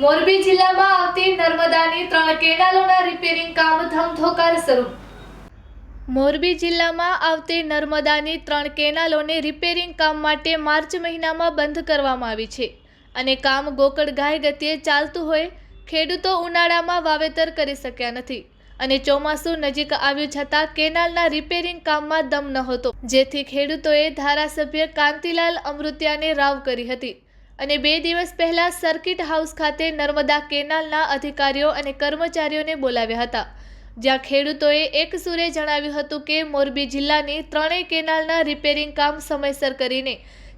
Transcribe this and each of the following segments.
મોરબી જિલ્લામાં આવતી નર્મદાની ત્રણ કેનાલોના રિપેરિંગ કામ ધમધોકાર શરૂ. મોરબી જિલ્લામાં આવતી નર્મદાની ત્રણ કેનાલોને રિપેરિંગ કામ માટે માર્ચ મહિનામાં બંધ કરવામાં આવી છે. અને કામ ગોકળઘાય ગતિએ ચાલતું હોય, ખેડૂતો ઉનાળામાં વાવેતર કરી શક્યા નથી. અને ચોમાસું નજીક આવ્યું છતાં કેનાલના રિપેરિંગ કામમાં દમ નહોતો. જેથી ખેડૂતોએ ધારાસભ્ય કાંતિલાલ અમૃત્યાને રાવ કરી હતી. અને બે દિવસ પહેલા સર્કિટ હાઉસ ખાતે નર્મદા કેનાલના અધિકારીઓ અને કર્મચારીઓને બોલાવ્યા હતા. જ્યાં ખેડૂતોએ એક સુરે જણાવ્યું હતું કે મોરબી જિલ્લાની ત્રણેય કેનાલના રિપેરિંગ કામ સમયસર કરીને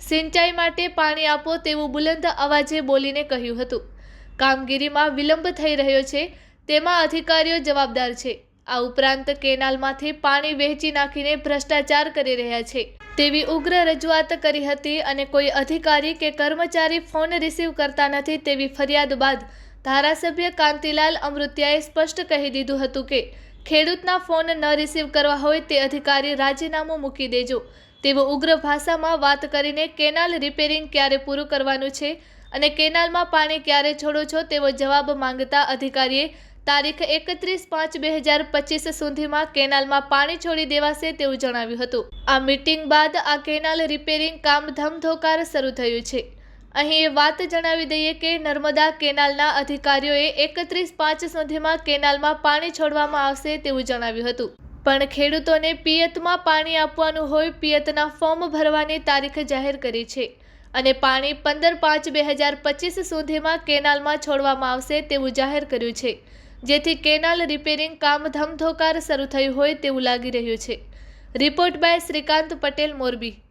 સિંચાઈ માટે પાણી આપો તેવું બુલંદ અવાજે બોલીને કહ્યું હતું. કામગીરીમાં વિલંબ થઈ રહ્યો છે, તેમાં અધિકારીઓ જવાબદાર છે. આ ઉપરાંત કેનાલમાંથી પાણી વહેંચી નાખીને ભ્રષ્ટાચાર કરી રહ્યા છે. તેવી ઉગ્ર રજૂઆત કરી હતી અને કોઈ અધિકારી કે કર્મચારી ફોન રિસીવ કરતા નથી તેવી ફરિયાદ બાદ ધારાસભ્ય કાંતિલાલ અમૃત્યાએ સ્પષ્ટ કહી દીધું હતું કે, ખેડૂતના ફોન ન રિસીવ કરવા હોય તે અધિકારી રાજીનામું મૂકી દેજો. તેવો ઉગ્ર ભાષામાં વાત કરીને કેનાલ રિપેરિંગ ક્યારે પૂરું કરવાનું છે અને કેનાલમાં પાણી ક્યારે છોડો છો તેવો જવાબ માંગતા અધિકારીએ તારીખ એકત્રીસ પાંચ બે હજાર પચીસ સુધીમાં કેનાલમાં પાણી છોડી દેવાશે તેવું જણાવ્યું હતું. આ મીટિંગ બાદ આ કેનાલ રિપેરિંગ કામ ધમધોકાર શરૂ થયું છે. અહીં એ વાત જણાવી દઈએ કે નર્મદા કેનાલના અધિકારીઓએ એકત્રીસ પાંચ સુધીમાં કેનાલમાં પાણી છોડવામાં આવશે તેવું જણાવ્યું હતું. પણ ખેડૂતોને પિયતમાં પાણી આપવાનું હોય પિયતના ફોર્મ ભરવાની તારીખ જાહેર કરી છે અને પાણી પંદર પાંચ બે હજાર પચીસ સુધીમાં કેનાલમાં છોડવામાં આવશે તેવું જાહેર કર્યું છે. જેથી કેનાલ રિપેરિંગ કામ ધમધોકાર શરૂ થયું હોય તેવું લાગી રહ્યું છે. Report by Shrikant Patel, Morbi.